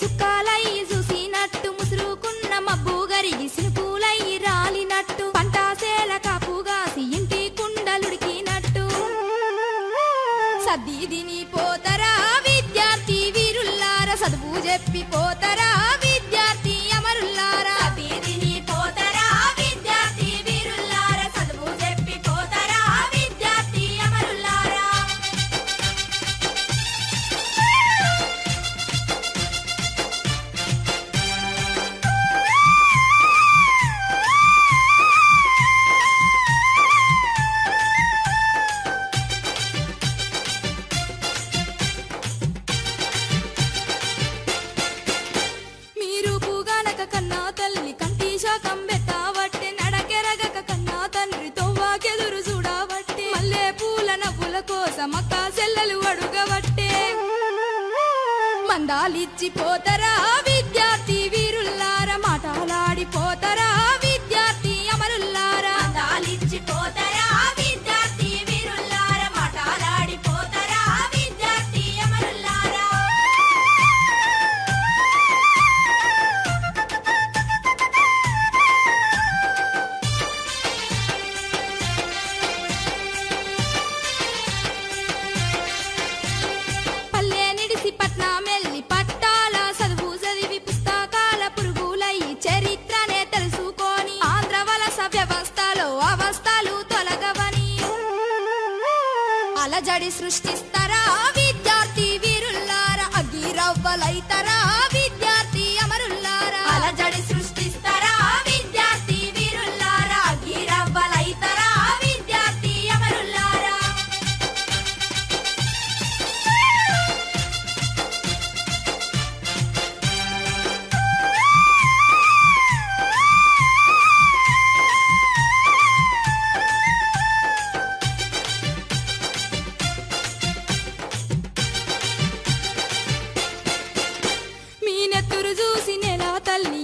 సుక్కాలయ్యి చూసినట్టు ముసురుకున్న మబ్బు గరిగి సినుకులయ్యి రాలినట్టు. పంట సేల కాపుగాసి ఇంటి కుండలుడికినట్టు. సద్ది దిని పో అడుగవట్టే. మందాలిచ్చిపోతరా మనలో అవస్థలు తొలగవని. అలజడి సృష్టిస్తారా విద్యార్థి వీరుల్లారా? అగ్గిరవ్వలైతారా? తురు చూసి నెల తల్లి